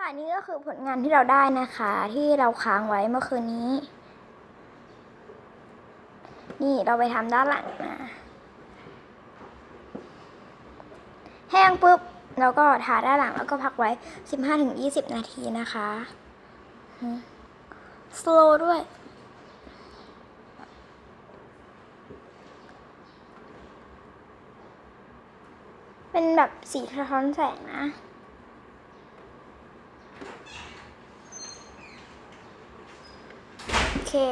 ค่ะนี่ก็คือผลงานที่เราได้นะคะ ที่เราค้างไว้เมื่อคืนนี้ นี่เราไปทำด้านหลังมาแห้งปุ๊บเราก็ทาด้านหลังแล้วก็พักไว้ 15-20 นาทีนะคะ สโลด้วย เป็นแบบสีสะท้อนแสงนะ โอ เค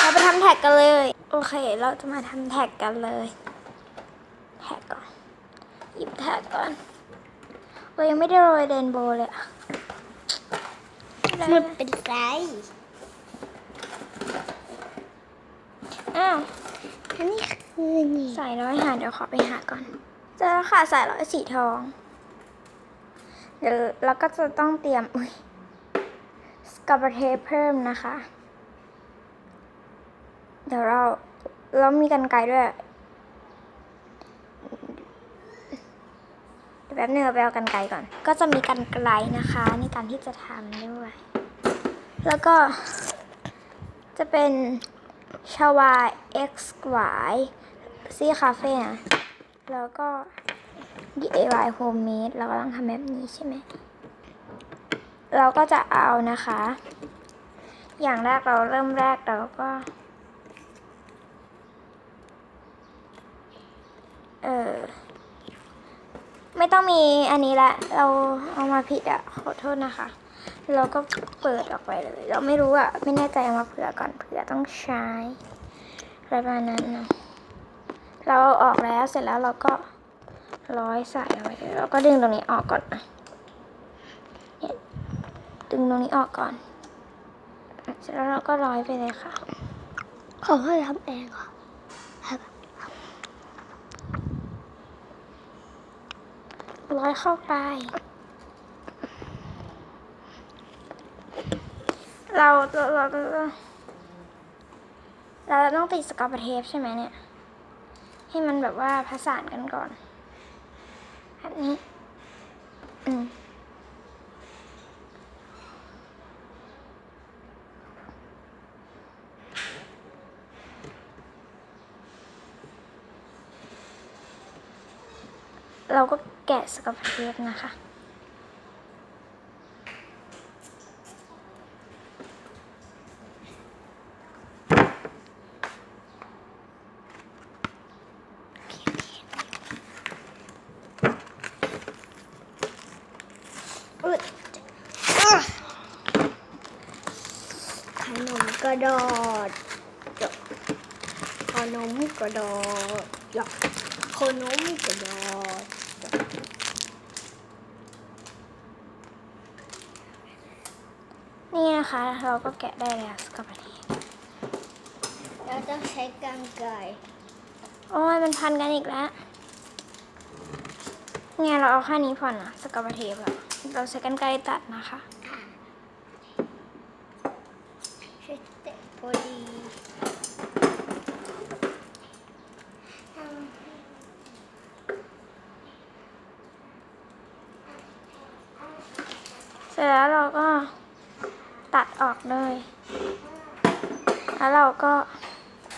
เราไปทำแท็กกันเลย โอเค เราจะมาทำแท็กกันเลยแท็กก่อนหยิบแท็กก่อนเรายังไม่ได้โรยเรนโบว์เลยอะมันเป็นไรอ้าวอันนี้คือนี่ใส่ร้อยหาเดี๋ยวขอไปหาก่อนเจอแล้วค่ะใส่ร้อยสีทอง เดี๋ยวเราก็จะต้องเตรียมอุ้ยสกับเทปเพิ่มนะคะ เดี๋ยวเราเรามีกันไกลด้วยเดี๋ยวแป๊บนึงเราไปเอากันไกลก่อน ก็จะมีกันไกลนะคะในการที่จะทำด้วย แล้วก็ จะเป็นชาวา x y ซี่คาเฟ่นะ แล้วก็ DIY homemade เรากำลังทำแบบนี้ใช่ไหม เราก็จะเอานะคะ อย่างแรกเราเริ่มแรกเราก็ ออ ไม่ต้องมีอันนี้ละ เราเอามาผิดอะขอโทษนะคะ เราก็เปิดออกไปเลย เราไม่รู้อะไม่แน่ใจเอามาเผื่อก่อนเผื่อต้องใช้อะไรประมาณนั้นเนะเราเอาออกแล้วเสร็จแล้วเราก็ร้อยใส่เอาไว้เลยแล้วก็ดึงตรงนี้ออกก่อนนะเนี่ยดึงตรงนี้ออกก่อน เสร็จแล้วเราก็ร้อยไปเลยค่ะ ขอให้ทำเองครั ร้อยเข้าไป เราเราเราเราต้องติดสกอปเทปใช่ไหมเนี่ย ให้มันแบบว่าผสานกันก่อนแบบนี้ อืม เราก็แกะสกอตเทปนะคะอึดขนมกระดอดหยอกขนมกระดอดยขนมกระดอด นี่นะคะ เราก็แกะได้แล้วสกอตเทปเราต้องใช้กรรไกรโอ้ยมันพันกันอีกแล้ว เนี่ยเราเอาแค่นี้พอนะสกอตเทปอะเราใช้กันไกรตัดนะคะใช้เตะพอดีทำ เส ร็จแล้วเราก็ตัดออกเลย แล้วเราก็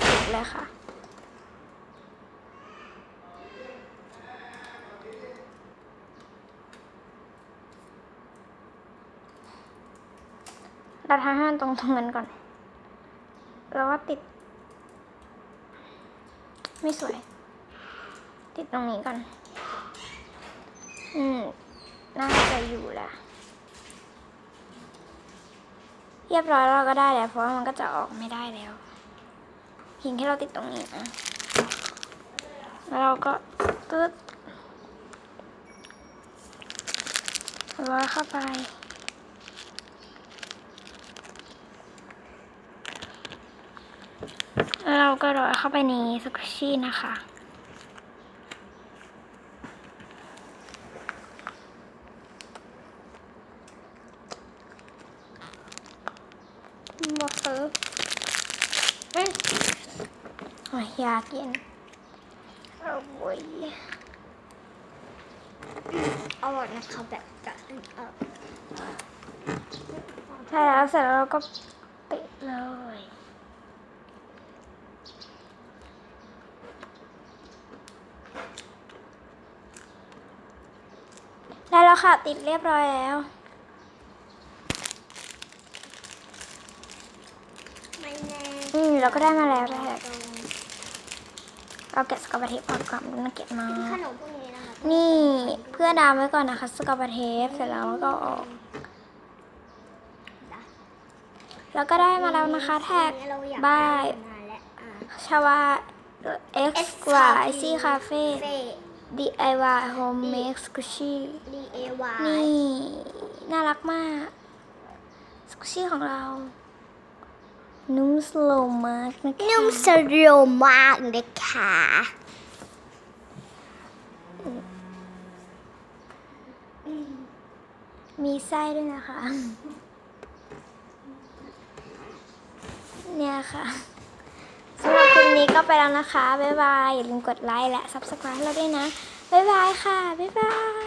ปิดเลยค่ะ เราทำให้มันตรงตรงนั้นก่อน แล้วก็ติด ไม่สวย ติดตรงนี้ก่อน อืม น่าจะอยู่แหละ เรียบร้อยเราก็ได้แล้วเพราะว่ามันก็จะออกไม่ได้แล้วเพียงแค่เราติดตรงนี้นะแล้วเราก็ตึ๊ดร้อยเข้าไปแล้วเราก็ร้อยเข้าไปในสควิชชี่นะคะ มาเคิร์ฟ โอ้ยอยากกินโอ้ยอร่อยนะคะแบบกันเออใช่แล้วเสร็จแล้วเราก็ปิดเลยได้แล้วค่ะ ติดเรียบร้อยแล้วไม่แน่อืมเราก็ได้มาแล้วแหละตรง เราแกะสกอตเทปออกก่อนมันน่าเกลียดมาขกนมพวกนี้นะคะนี่เพื่อดามไว้ก่อนนะคะ สกอตเทปเสร็จแล้วก็ออก แล้วก็ได้มาแล้วนะคะแท็กเราอยกบายได้มานานแล้วอะชาวา X X Y C Cafe เฟ่ DIY Home Make Squishy D A Y นี่ น่ารักมาก สกุชี่ของเรา นุ่มสโลว์มากนะคะนุ่มสโลว์มากนะคะมีไส้ด้วยนะคะ เนี่ยค่ะสำหรับคลิปนี้ก็ไปแล้วนะคะ บ๊ายบาย อย่าลืมกดไลค์และ Subscribe เราด้วยนะ บ๊ายบายค่ะ บ๊ายบาย